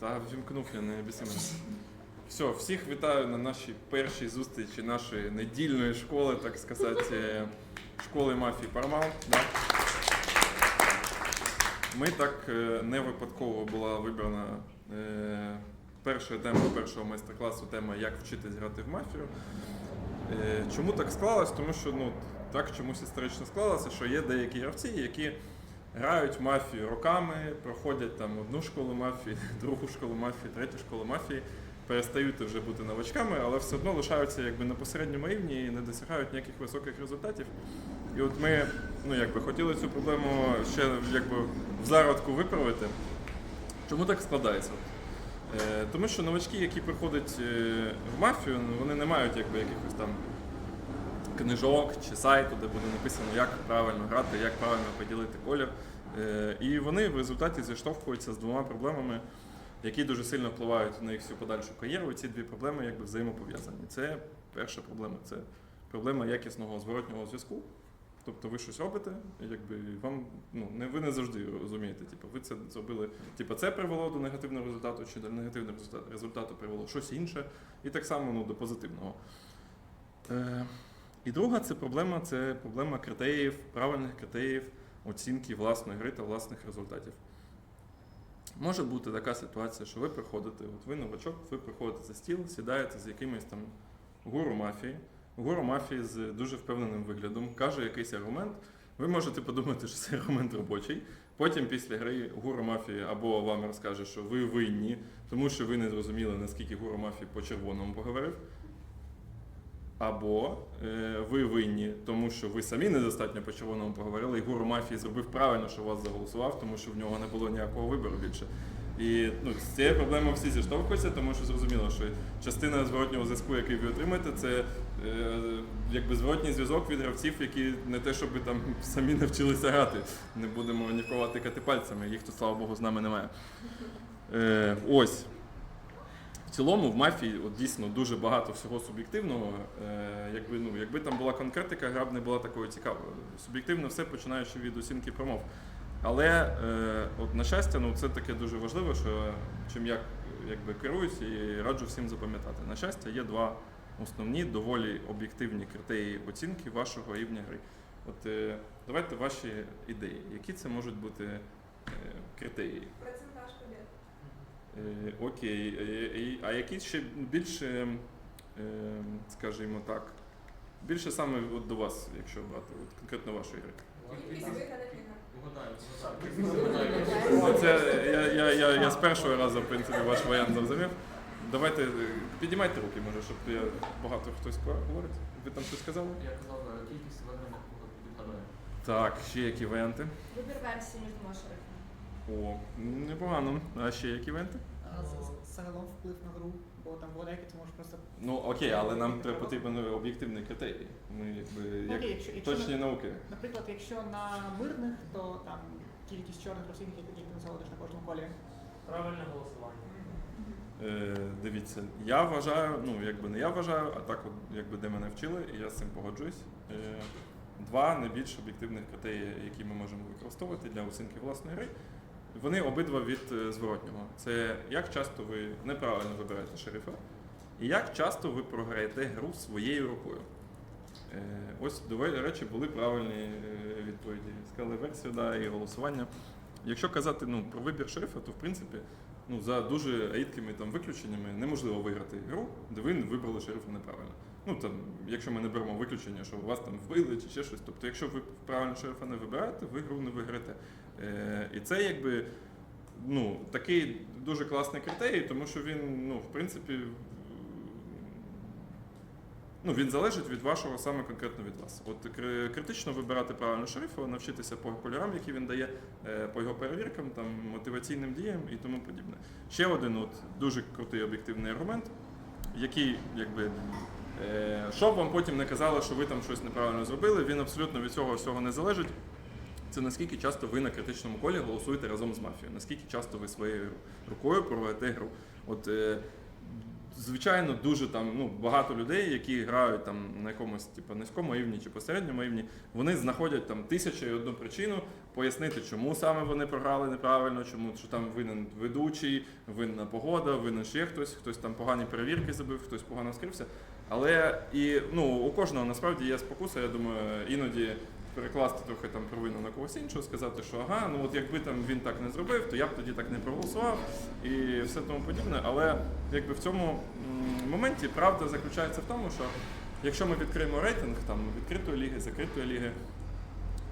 Та вімкнув я не обіцяю. Все, всіх вітаю на нашій першій зустрічі нашої недільної школи, так сказати, школи мафії Пармал. Да? Ми так е, не випадково була вибрана е, першою темою першого майстер-класу тема Як вчитись грати в мафію. Е, Чому так склалось? Тому що ну, так чомусь історично склалося, що є деякі гравці, які грають мафію роками, проходять там одну школу мафії, другу школу мафії, третю школу мафії, перестають вже бути новачками, але все одно лишаються якби на посередньому рівні і не досягають ніяких високих результатів. І от ми ну, якби, хотіли цю проблему ще якби, в зародку виправити. Чому так складається? Е, тому що новачки, які приходять е, в мафію, ну, вони не мають якби, якихось там книжок чи сайту, де буде написано, як правильно грати, як правильно поділити колір. Е, І вони в результаті зіштовхуються з двома проблемами, які дуже сильно впливають на їх всю подальшу кар'єру. Ці дві проблеми якби взаємопов'язані. Це перша проблема це проблема якісного зворотнього зв'язку. Тобто ви щось робите, якби вам ну не ви не завжди розумієте. Типу, ви це зробили. Типу, це привело до негативного результату, чи до негативного результату привело щось інше, і так само ну, до позитивного. Е, і друга це проблема це проблема критеріїв, правильних критеріїв оцінки власної гри та власних результатів. Може бути така ситуація, що ви приходите, от ви новачок, ви приходите за стіл, сідаєте з якимось там гуру мафії, гуру мафії з дуже впевненим виглядом, каже якийсь аргумент. Ви можете подумати, що цей аргумент робочий. Потім після гри гуру мафії або вам розкаже, що ви винні, тому що ви не зрозуміли, наскільки гуру мафії по червоному поговорив. Або е, ви винні, тому що ви самі недостатньо по червоному поговорили, і гуру мафії зробив правильно, що вас заголосував, тому що в нього не було ніякого вибору більше. І ну, з цією проблемою всі зіштовхуються, тому що зрозуміло, що частина зворотнього зв'язку, який ви отримаєте, це е, якби зворотній зв'язок від гравців, які не те, щоб там самі навчилися грати. Не будемо нікого тикати пальцями, їх тут, слава Богу, з нами немає. Е, ось. Цілому в мафії от, дійсно дуже багато всього суб'єктивного. Е, якби, ну, якби там була конкретика, гра б не була такою цікавою. Суб'єктивно все починаючи від оцінки промов. Але е, от, на щастя, ну, це таке дуже важливо, що чим я якби, керуюсь і раджу всім запам'ятати. На щастя, є два основні, доволі об'єктивні критерії оцінки вашого рівня гри. От е, давайте ваші ідеї, які це можуть бути е, критерії. Е, Окей, Е, а які ще більше, е, скажімо так, більше саме от до вас, якщо брати, от конкретно вашої гри? Ну, Це я, я, я, я з першого разу, в принципі, ваш варіант зрозумів. Давайте е, підіймайте руки, може, щоб я багато хтось говорить. Ви там щось сказали? Я казав, е, кількість виграних відгадаю. Так, ще які варіанти? Вибір версії між двома шерифами. О, непогано. А ще які? А, з- Загалом вплив на гру, бо там було деякі, ти можеш просто. Ну окей, але нам треба потрібен об'єктивний критерій. Ми якби як Окей, якщо, якщо точні на- науки. наприклад, якщо на мирних, то там кількість чорних російських, які ти заводиш на кожному полі. Правильне голосування. Е, дивіться, я вважаю, ну якби не я вважаю, а так, от, якби де мене вчили, і я з цим погоджуюсь. Е, два найбільш об'єктивних критерії, які ми можемо використовувати для оцінки власної гри. Вони обидва від е, зворотнього. Це як часто ви неправильно вибираєте шерифа, і як часто ви програєте гру своєю рукою. Е, ось, до речі, були правильні е, відповіді. Сказали версію да, і голосування. Якщо казати ну, про вибір шерифа, то в принципі ну, за дуже рідкими там виключеннями неможливо виграти гру, де ви вибрали шерифа неправильно. Ну там, якщо ми не беремо виключення, що вас там вбили чи ще щось. Тобто, якщо ви правильно шерифа не вибираєте, ви гру не виграєте. Е, і це якби ну, такий дуже класний критерій, тому що він, ну, в принципі, ну, він залежить від вашого саме конкретно від вас. От критично вибирати правильно шерифа, навчитися по кольорам, які він дає, е, по його перевіркам, там, мотиваційним діям і тому подібне. Ще один от, дуже крутий об'єктивний аргумент, який, якби, е, щоб вам потім не казали, що ви там щось неправильно зробили, він абсолютно від цього всього не залежить. Це наскільки часто ви на критичному колі голосуєте разом з мафією, наскільки часто ви своєю рукою проводите гру. От е, звичайно, дуже там ну, багато людей, які грають там на якомусь типу, низькому рівні чи посередньому рівні, вони знаходять там тисячу і одну причину пояснити, чому саме вони програли неправильно, чому що там винен ведучий, винна погода, винен ще хтось, хтось там погані перевірки забив, хтось погано скрився. Але і ну, у кожного насправді є спокуса, я думаю, іноді перекласти трохи там провину на когось іншого, сказати, що ага, ну от якби там він так не зробив, то я б тоді так не проголосував і все тому подібне. Але якби в цьому моменті правда заключається в тому, що якщо ми відкриємо рейтинг там відкритої ліги, закритої ліги,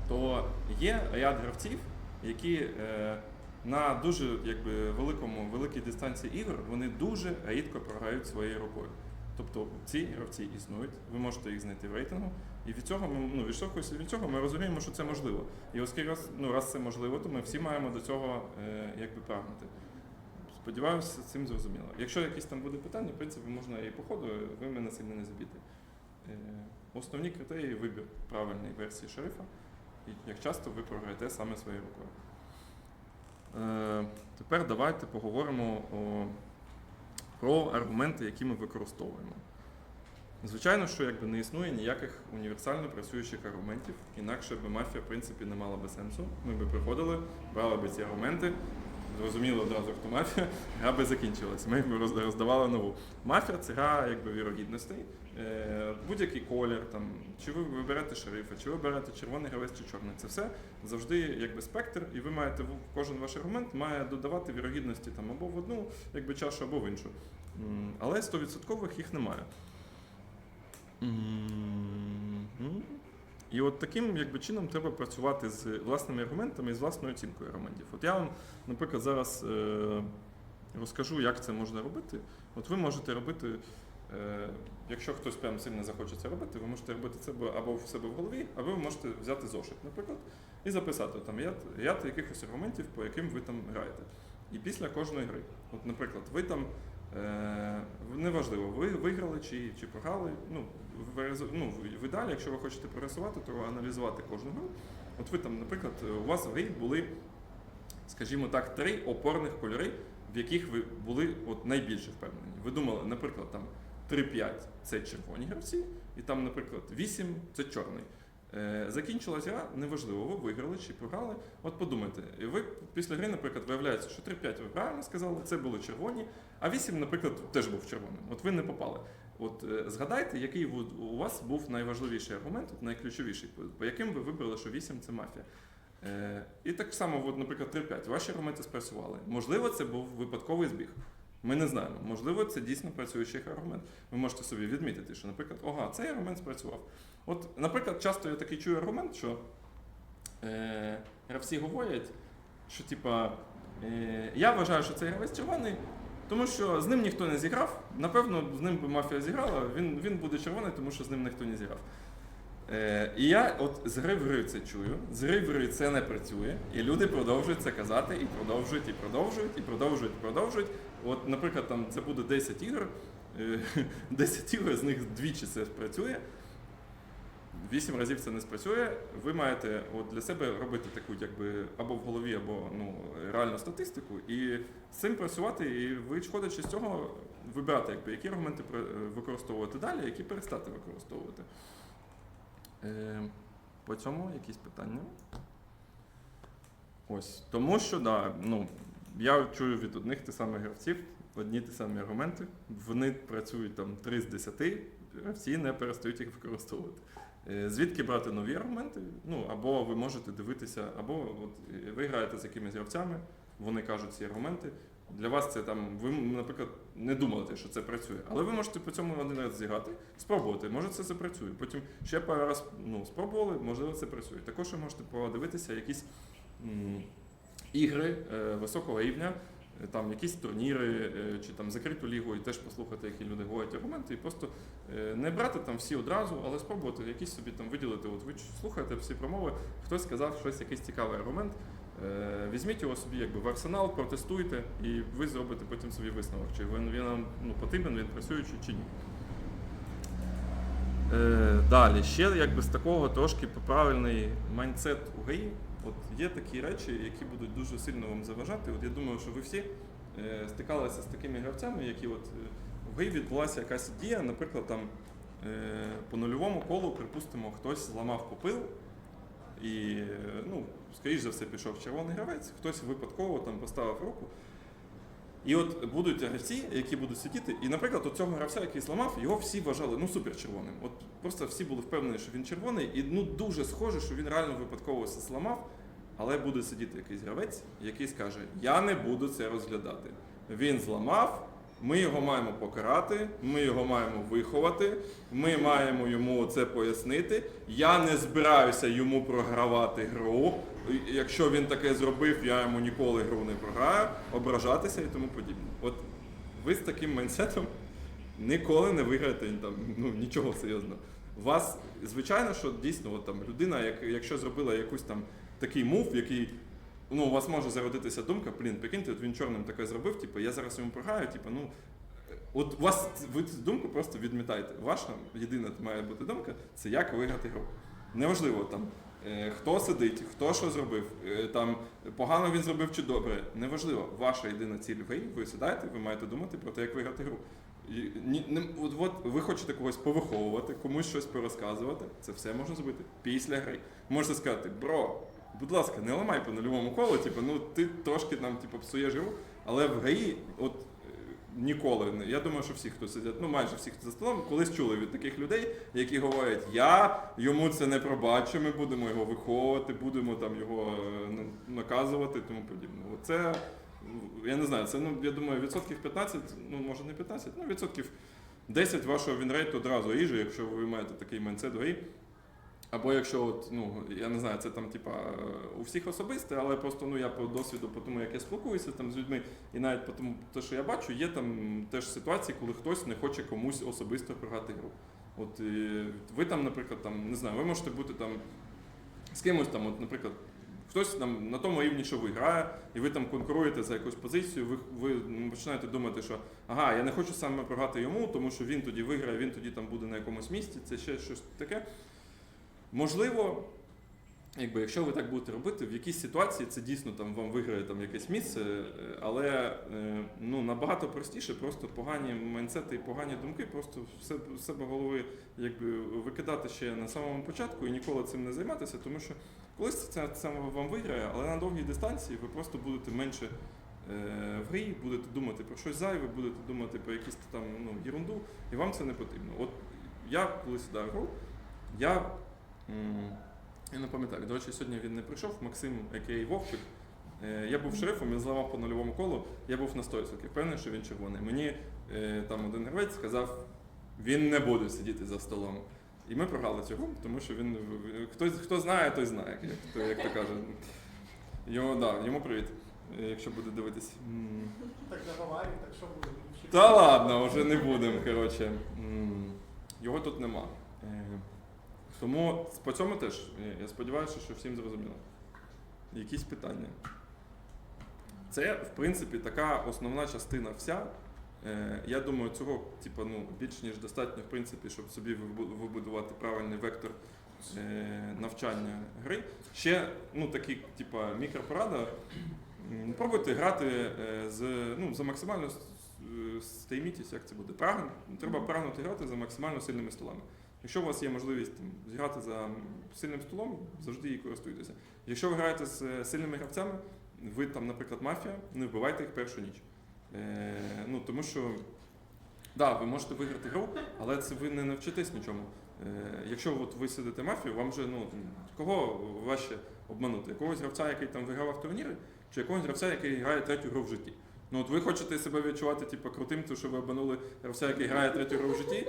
то є ряд гравців, які е, на дуже якби, великому, великій дистанції ігор вони дуже рідко програють своєю рукою. Тобто ці гравці існують, ви можете їх знайти в рейтингу, і від цього ми ну, відштовхуючись від цього, ми розуміємо, що це можливо. І оскільки раз, ну, раз це можливо, то ми всі маємо до цього е, якби прагнути. Сподіваюся, цим зрозуміло. Якщо якісь там буде питання, в принципі, можна і по ходу, ви мене сильно не забійте. Е, основні критерії вибір правильної версії шерифа, і як часто ви програєте саме своєю рукою. Е, тепер давайте поговоримо о, про аргументи, які ми використовуємо. Звичайно, що якби не існує ніяких універсально працюючих аргументів, інакше би мафія, в принципі, не мала би сенсу. Ми би приходили, брали би ці аргументи, зрозуміло одразу, хто мафія, гра би закінчилася. Ми б роздавали нову. Мафія це гра якби вірогідностей. Е, Будь-який колір, там, чи ви виберете шерифа, чи ви берете червоний гравець чи чорний. Це все завжди якби спектр, і ви маєте кожен ваш аргумент має додавати вірогідності там або в одну якби, чашу, або в іншу. Але 100% їх немає. Мгм. І от таким якби, чином треба працювати з власними аргументами і з власною оцінкою аргументів. От я вам, наприклад, зараз е, розкажу, як це можна робити. От ви можете робити, е, якщо хтось прям сильно захоче це робити, ви можете робити це або в себе в голові, або ви можете взяти зошит, наприклад, і записати там ряд, ряд якихось аргументів, по яким ви там граєте. І після кожної гри. От, наприклад, ви там. Е, неважливо, ви виграли чи, чи програли. Ну, ну, в- в ідеалі, якщо ви хочете прогресувати, то аналізувати кожну гру. От ви там, наприклад, у вас в грі були, скажімо так, три опорних кольори, в яких ви були от найбільше впевнені. Ви думали, наприклад, там 3-5 це червоні гравці, і там, наприклад, 8 це чорний. Е, Закінчилась гра, неважливо, ви виграли чи програли. От подумайте, ви після гри, наприклад, виявляється, що 3-5 ви правильно сказали, це були червоні, а 8, наприклад, теж був червоним. От ви не попали. От е, згадайте, який у вас був найважливіший аргумент, найключовіший, по- яким ви вибрали, що 8 це мафія. Е, і так само, наприклад, 3-5, ваші аргументи спрацювали. Можливо, це був випадковий збіг. Ми не знаємо. Можливо, це дійсно працюючий аргумент. Ви можете собі відмітити, що, наприклад, ага, цей аргумент спрацював. От, наприклад, часто я такий чую аргумент, що е, гравці говорять, що типа, е, я вважаю, що цей гравець червоний, тому що з ним ніхто не зіграв. Напевно, з ним би мафія зіграла, він, він буде червоний, тому що з ним ніхто не зіграв. Е, і я от з гри в гри це чую, з гри в гри це не працює, і люди продовжують це казати, і продовжують, і продовжують, і продовжують, і продовжують. От, наприклад, там це буде 10 ігор, е, 10 ігор, з них двічі це спрацює. Вісім разів це не спрацює. Ви маєте от для себе робити таку, якби або в голові, або ну, реальну статистику, і з цим працювати, і виходячи з цього, вибирати, якби, які аргументи використовувати далі, які перестати використовувати. Е, по цьому якісь питання? Ось. Тому що, да, ну, я чую від одних тих самих гравців одні ті самі аргументи. Вони працюють там 3 з 10, гравці не перестають їх використовувати. Е, Звідки брати нові аргументи? Ну, або ви можете дивитися, або от, е, ви граєте з якимись гравцями, вони кажуть ці аргументи. Для вас це там, ви, наприклад, не думали, що це працює. Але ви можете по цьому один раз зіграти, спробувати, може це запрацює. Потім ще пару раз ну, спробували, можливо, це працює. Також ви можете подивитися якісь м, ігри е, високого рівня, там якісь турніри е, чи там закриту лігу, і теж послухати, які люди говорять аргументи, і просто е, не брати там всі одразу, але спробувати якісь собі там виділити. От ви слухаєте всі промови, хтось сказав щось, якийсь цікавий аргумент. Е, Візьміть його собі якби в арсенал, протестуйте, і ви зробите потім собі висновок, чи він, він ну, потрібен, він працюючий чи ні. Е, далі, ще якби з такого трошки правильний майндсет у грі. От є такі речі, які будуть дуже сильно вам заважати. От я думаю, що ви всі е, стикалися з такими гравцями, які от е, в грі відбулася якась дія, наприклад, там е, по нульовому колу, припустимо, хтось зламав попил, і, ну, скоріш за все, пішов червоний гравець, хтось випадково там поставив руку. І от будуть гравці, які будуть сидіти, і, наприклад, от цього гравця, який зламав, його всі вважали ну супер червоним. От просто всі були впевнені, що він червоний, і ну дуже схоже, що він реально випадково все зламав. Але буде сидіти якийсь гравець, який скаже: Я не буду це розглядати. Він зламав, ми його маємо покарати, ми його маємо виховати, ми маємо йому це пояснити. Я не збираюся йому програвати гру. Якщо він таке зробив, я йому ніколи гру не програю, ображатися і тому подібне. От ви з таким майнсетом ніколи не виграєте там, ну, нічого серйозного. Вас, звичайно, що дійсно, от, там, людина, як, якщо зробила якусь там такий мув, який. Ну, у вас може зародитися думка, блін, прикиньте, от він чорним таке зробив, типу, я зараз йому програю, типу, ну. От у вас ви цю думку просто відмітайте. Ваша єдина має бути думка це як виграти гру. Неважливо там, е, хто сидить, хто що зробив, е, там погано він зробив чи добре. Неважливо. Ваша єдина ціль в грі, ви сідаєте, ви маєте думати про те, як виграти гру. Ні, не, от, от ви хочете когось повиховувати, комусь щось порозказувати, це все можна зробити після гри. Можете сказати, бро, будь ласка, не ламай по нульовому колу, типу, ну ти трошки там типу, псуєш гру, але в грі, от е, ніколи не. Я думаю, що всі, хто сидять, ну майже всі, хто за столом, колись чули від таких людей, які говорять, я йому це не пробачу, ми будемо його виховувати, будемо там його е, наказувати і тому подібне. Оце, я не знаю, це ну я думаю, відсотків 15, ну може не 15, ну відсотків 10 вашого вінрейту одразу ріже, якщо ви маєте такий майндсет грі. Або якщо, от, ну, я не знаю, це там типа у всіх особисте, але просто ну, я по досвіду, по тому, як я спілкуюся там з людьми, і навіть по тому, те, що я бачу, є там теж ситуації, коли хтось не хоче комусь особисто програти гру. От і ви там, наприклад, там, не знаю, ви можете бути там з кимось там, от, наприклад, хтось там на тому рівні, що ви грає, і ви там конкуруєте за якусь позицію, ви, ви ну, починаєте думати, що ага, я не хочу саме програти йому, тому що він тоді виграє, він тоді там буде на якомусь місці, це ще щось таке. Можливо, якби, якщо ви так будете робити, в якійсь ситуації це дійсно там вам виграє там якесь місце, е, але е, ну, набагато простіше, просто погані майнсети і погані думки, просто все в себе голови якби, викидати ще на самому початку і ніколи цим не займатися, тому що колись це, це вам виграє, але на довгій дистанції ви просто будете менше. е, В грі будете думати про щось зайве, будете думати про якісь там ну, ерунду, і вам це не потрібно. От я коли сідаю гру, я Я не пам'ятаю. До речі, сьогодні він не прийшов. Максим, який Вовчик. Е, Я був шерифом, він зламав по нульовому колу. Я був на 100% впевнений, що він червоний. Мені е, там один гравець сказав, він не буде сидіти за столом. І ми програли гру, тому що він хто, хто знає, той знає, як то, як то каже. Йому, да, йому привіт, е, якщо буде дивитись. Так наговорив, так що буде? Та ладно, вже не будемо. Коротше. Його тут нема. Тому по цьому теж е, я сподіваюся, що всім зрозуміло. Якісь питання. Це, в принципі, така основна частина вся. Е, Я думаю, цього типу, ну, більш ніж достатньо, в принципі, щоб собі вибудувати правильний вектор е, навчання гри. Ще ну, такі, типу, мікропорада. Пробуйте грати з, ну, за максимально стеймітість, як це буде. Прагн, треба прагнути грати за максимально сильними столами. Якщо у вас є можливість там, зіграти за сильним столом, завжди її користуйтеся. Якщо ви граєте з е, сильними гравцями, ви там, наприклад, мафія, не вбивайте їх першу ніч. Е, ну, тому що, да, ви можете виграти гру, але це ви не навчитесь нічому. Е, якщо от ви сидите мафію, вам же ну, кого важче обманути? Якогось гравця, який там вигравав турніри, чи якогось гравця, який грає третю гру в житті? Ну от ви хочете себе відчувати типу, крутим, тому що ви обманули гравця, який грає третю гру в житті.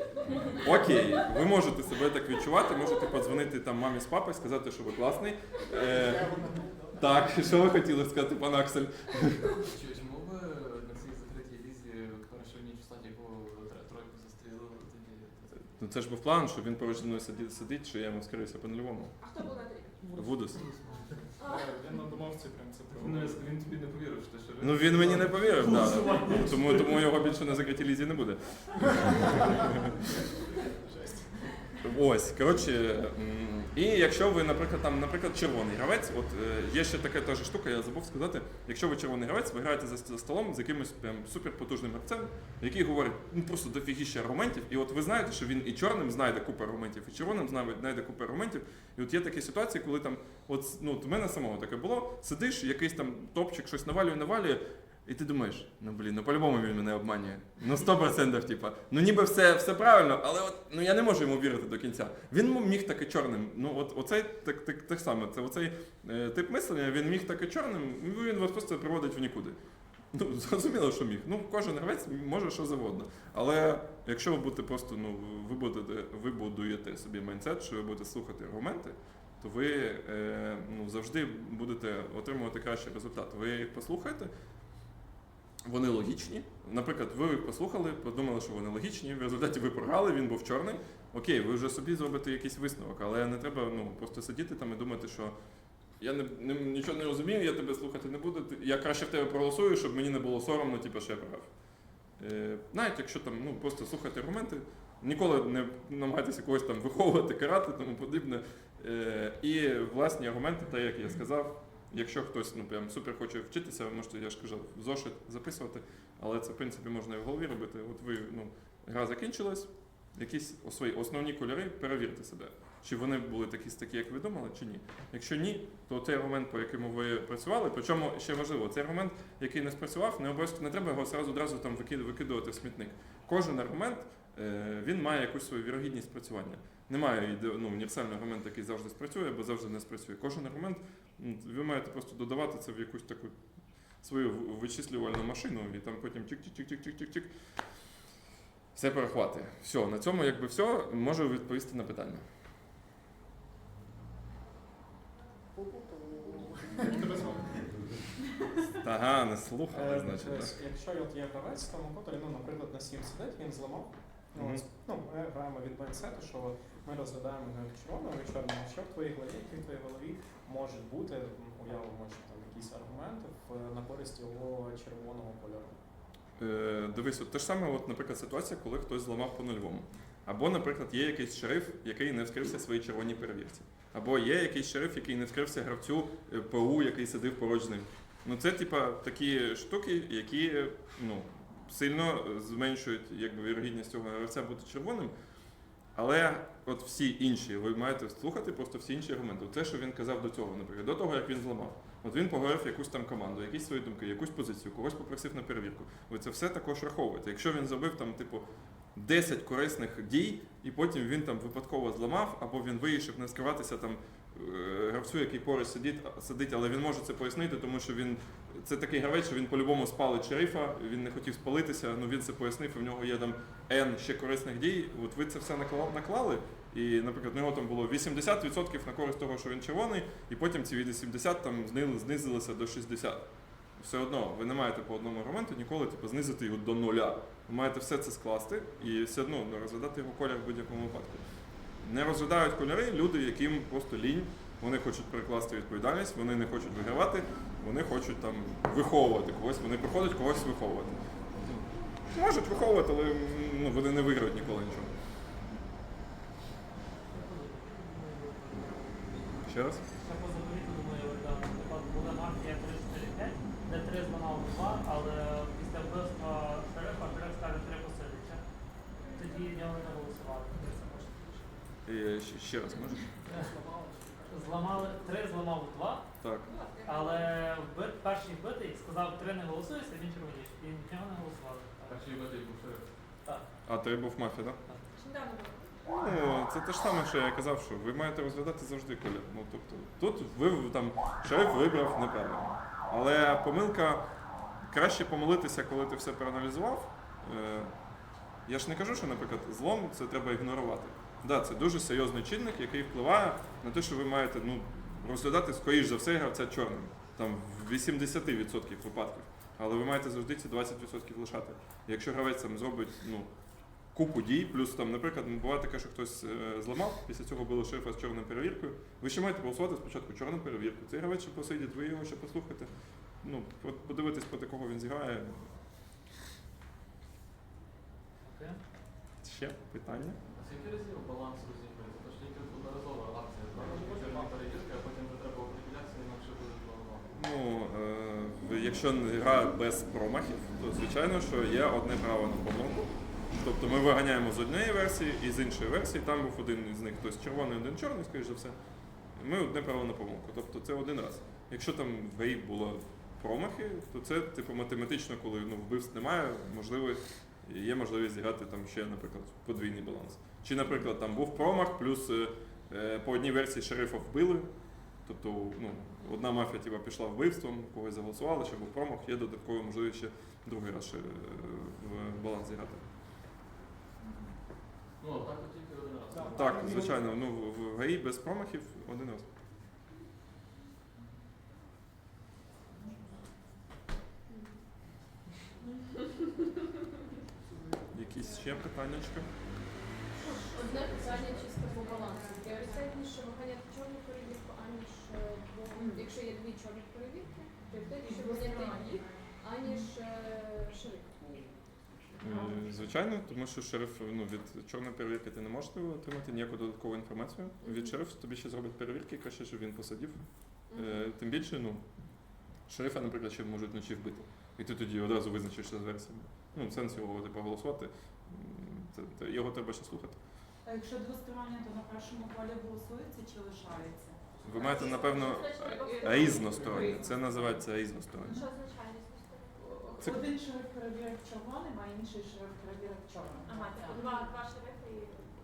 Окей, ви можете себе так відчувати, можете подзвонити там мамі з папою, сказати, що ви класний. Е, так, що ви хотіли сказати, пан Аксель? Чому ви на цій закритій лізі першу ніч статі тройку застрілили тоді? Ну це ж був план, що він поруч зі мною сидить, що я йому скрився по нульовому. А хто був на трі? Вудус. А, Він на домовці прям це Ну, він тобі не повірив, що ти що Ну він мені не повірив, да. тому, тому його більше на закритій лізі не буде. Ось, коротше, і якщо ви, наприклад, там, наприклад, червоний гравець, от е, є ще така теж штука, я забув сказати, якщо ви червоний гравець, ви граєте за, столом з якимось прям суперпотужним гравцем, який говорить ну просто дофігіще аргументів, і от ви знаєте, що він і чорним знайде купу аргументів, і червоним знайде купу аргументів. І от є такі ситуації, коли там, от ну, от у мене самого таке було, сидиш, якийсь там топчик щось навалює, навалює. І ти думаєш, ну блін, ну по-любому він мене обманює. Ну 100%, типа. Ну ніби все, все правильно, але от ну я не можу йому вірити до кінця. Він міг таки чорним. Ну от оцей так, так, так само, це оцей е, тип мислення, він міг таки чорним, ну, він вас просто приводить в нікуди. Ну, зрозуміло, що міг. Ну, кожен гравець може що завгодно. Але якщо ви будете просто, ну, ви будете, ви будуєте собі майндсет, що ви будете слухати аргументи, то ви е, ну, завжди будете отримувати кращий результат. Ви їх послухаєте, вони логічні. Наприклад, ви послухали, подумали, що вони логічні. В результаті ви програли, він був чорний. Окей, ви вже собі зробите якийсь висновок, але не треба ну, просто сидіти там і думати, що я не, не, нічого не розумію, я тебе слухати не буду. Я краще в тебе проголосую, щоб мені не було соромно, типу, що я програв. Е, навіть якщо там ну, просто слухати аргументи, ніколи не намагайтеся когось там виховувати, карати, тому подібне. Е, і власні аргументи, так як я сказав, якщо хтось ну, прям супер хоче вчитися, ви можете, я ж кажу, в зошит записувати, але це в принципі можна і в голові робити. От ви ну, гра закінчилась, якісь свої основні кольори, перевірте себе. Чи вони були такі такі, як ви думали, чи ні. Якщо ні, то цей аргумент, по якому ви працювали, причому ще важливо, цей аргумент, який не спрацював, не обов'язково не треба його сразу одразу там викидувати в смітник. Кожен аргумент е, він має якусь свою вірогідність спрацювання. Немає ну, універсального аргументу, який завжди спрацює або завжди не спрацює. Кожен аргумент ви маєте просто додавати це в якусь таку свою вичислювальну машину, і там потім тік-тік-тік-тік-тік-тік. Все перехватує. Все, на цьому якби все, можу відповісти на питання. Ага, не слухали, Е, значить. е. Якщо от є гравець тому котрі, ну, наприклад, на 7 сидить, він зламав. Ну, ну, ми граємо від майндсету, що ми розглядаємо не червоного і чорного, що в твоїй голові, які в твоїй голові можуть бути, уявимо, що там якісь аргументи в- на користь його червоного кольору. Е, дивись, от те ж саме, от, наприклад, ситуація, коли хтось зламав по нульовому. Або, наприклад, є якийсь шериф, який не вскрився своїй червоній перевірці. Або є якийсь шериф, який не вскрився гравцю е, ПУ, який сидив поруч з ним. Ну це типа такі штуки, які е, ну, сильно зменшують якби, вірогідність цього гравця бути червоним. Але от всі інші, ви маєте слухати просто всі інші аргументи. Те, що він казав до цього, наприклад, до того, як він зламав. От він поговорив якусь там команду, якісь свої думки, якусь позицію, когось попросив на перевірку. Ви це все також враховуєте. Якщо він зробив там, типу, 10 корисних дій, і потім він там випадково зламав, або він вирішив не скриватися там е, гравцю, який поруч сидить, сидить, але він може це пояснити, тому що він це такий гравець, що він по-любому спалить шерифа, він не хотів спалитися, ну він це пояснив, і в нього є там N ще корисних дій. От ви це все наклали, і, наприклад, в нього там було 80% на користь того, що він червоний, і потім ці 80 там знизилися до 60. Все одно ви не маєте по одному аргументу ніколи типу, знизити його до нуля. Ви маєте все це скласти і все одно ну, розглядати його колір в будь-якому випадку. Не розглядають кольори люди, яким просто лінь. Вони хочуть перекласти відповідальність, вони не хочуть вигравати, вони хочуть там виховувати когось, вони приходять когось виховувати. Можуть виховувати, але ну, вони не виграють ніколи нічого. Ще раз? Ще по заповіту, думаю, там, наприклад, була мафія 345, де 3 зламав 2, але після вбивства шерифа шериф ставить 3 посилища. Тоді в нього не голосували. І ще, ще раз можеш? Зламали, 3 зламав 2, Так. але вбит, перший вбитий сказав 3 не голосується, він червоніш. І в нього не голосували. Перший битий був шериф. Так. А ти був мафія, так? Ну, це те ж саме, що я казав, що ви маєте розглядати завжди колір. Ну, тобто, тут ви там шериф вибрав неправильно. Але помилка краще помилитися, коли ти все проаналізував. Е, я ж не кажу, що, наприклад, злом це треба ігнорувати. Да, це дуже серйозний чинник, який впливає на те, що ви маєте ну, розглядати, скоріш за все, гравця чорним. Там в 80% випадків. Але ви маєте завжди ці 20% лишати. Якщо гравець там зробить ну, купу дій, плюс там, наприклад, буває таке, що хтось е, зламав, після цього було шерифа з чорною перевіркою. Ви ще маєте голосувати спочатку чорну перевірку. Цей гравець ще посидить, ви його ще послухаєте. Ну, подивитись, проти кого він зіграє. Ще питання? А скільки разів баланс розігрує? одноразова акція, правда? Що Чорна перевірка, а потім вже треба определятися, інакше буде голова. Ну, е, якщо гра без промахів, то звичайно, що є одне право на помилку. Тобто ми виганяємо з однієї версії і з іншої версії, там був один із них, хтось червоний, один чорний, скоріш за все. Ми одне право на помилку. Тобто це один раз. Якщо там в ГАІ було промахи, то це типу математично, коли ну, вбивств немає, можливо, є можливість зіграти там ще, наприклад, подвійний баланс. Чи, наприклад, там був промах, плюс е, е, по одній версії шерифа вбили. Тобто, ну, одна мафія типу, пішла вбивством, когось заголосували, ще був промах, є додатково можливість ще другий раз ще в баланс зіграти. Ну, так тільки один раз. Так. Звичайно, ну в в ГАІ без промахів один раз. Якісь ще питання? Одне питання чисто по балансу. Пріоритетніше виганяти чорну перевірку, аніж е, якщо є дві чорні перевірки, пріоритетніше виганяти їх, аніж шериф. Звичайно, тому що шериф ну, від чорної перевірки ти не можеш отримати ніяку додаткову інформацію. Від шерифа тобі ще зробить перевірки, краще, щоб він посадив. Е, Тим більше, ну, шерифа, наприклад, ще можуть вночі вбити. І ти тоді одразу визначишся з версіями. Ну, сенс його типу, голосувати. м, Це, це, його треба ще слухати. А якщо двостороння, то на першому полі голосується чи лишається? Ви маєте, напевно, різносторонні. Це називається різносторонні. Що означає? Це- Один шериф перевірив червоним, а інший шериф перевірив чорним. Ага, типу два, два шерифи.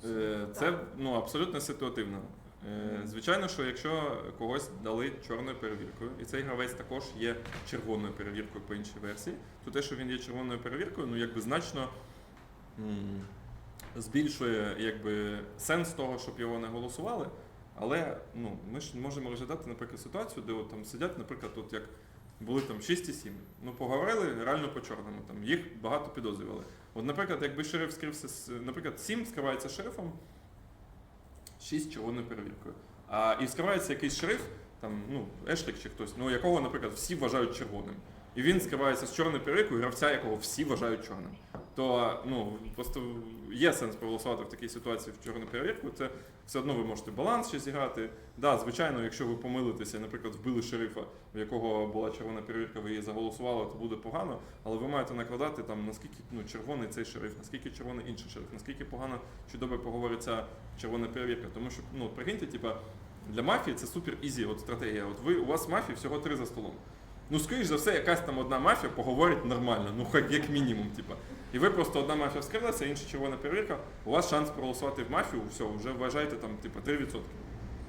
Е, Це ну, абсолютно ситуативно. Е, Звичайно, що якщо когось дали чорною перевіркою, і цей гравець також є червоною перевіркою по іншій версії, то те, що він є червоною перевіркою, ну якби значно збільшує якби, сенс того, щоб його не голосували. Але ну, ми ж можемо розглядати, наприклад, ситуацію, де от, там сидять, наприклад, от як були там 6 і 7. Ну, поговорили реально по чорному. Там їх багато підозрювали. От, наприклад, якби шериф скрився наприклад, 7 скривається шерифом, 6 червоною перевіркою. А і скривається якийсь шериф, там, ну, Ешлік чи хтось, ну якого, наприклад, всі вважають червоним. І він скривається з чорною перевіркою, гравця, якого всі вважають чорним. То ну, просто є сенс проголосувати в такій ситуації в чорну перевірку. Це все одно ви можете баланс ще зіграти. Да, звичайно, якщо ви помилитеся, наприклад, вбили шерифа, в якого була червона перевірка, ви її заголосували, то буде погано. Але ви маєте накладати там наскільки ну, червоний цей шериф, наскільки червоний інший шериф, наскільки погано чи добре поговориться червона перевірка. Тому що ну, прикиньте, типа, для мафії це супер ізі от стратегія. От ви у вас мафії всього три за столом. Ну, скоріш за все, якась там одна мафія поговорить нормально, ну як мінімум, типа. І ви просто одна мафія вскрилася, інша червона перевірка, у вас шанс проголосувати в мафію, все, вже вважаєте там, типа, 3%.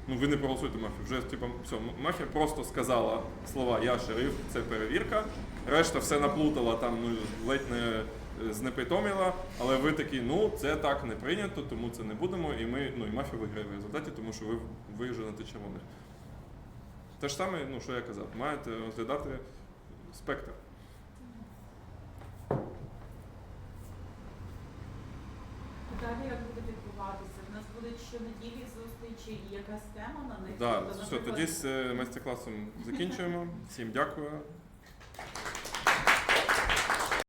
Ну, ви не проголосуєте мафію. Вже типа, все, мафія просто сказала слова Я шериф, це перевірка. Решта все наплутала, там ну, ледь не е, знепритоміла, але ви такі, ну це так не прийнято, тому це не будемо. І ми, ну і мафія виграє в результаті, тому що ви виженете червоних. Те ж саме, ну що я казав, маєте розглядати спектр. Далі як буде відбуватися? У нас будуть щонеділі зустрічі і якась тема на них? Да, Тобто, все, наприклад, тоді з е, майстер-класом закінчуємо. Всім дякую.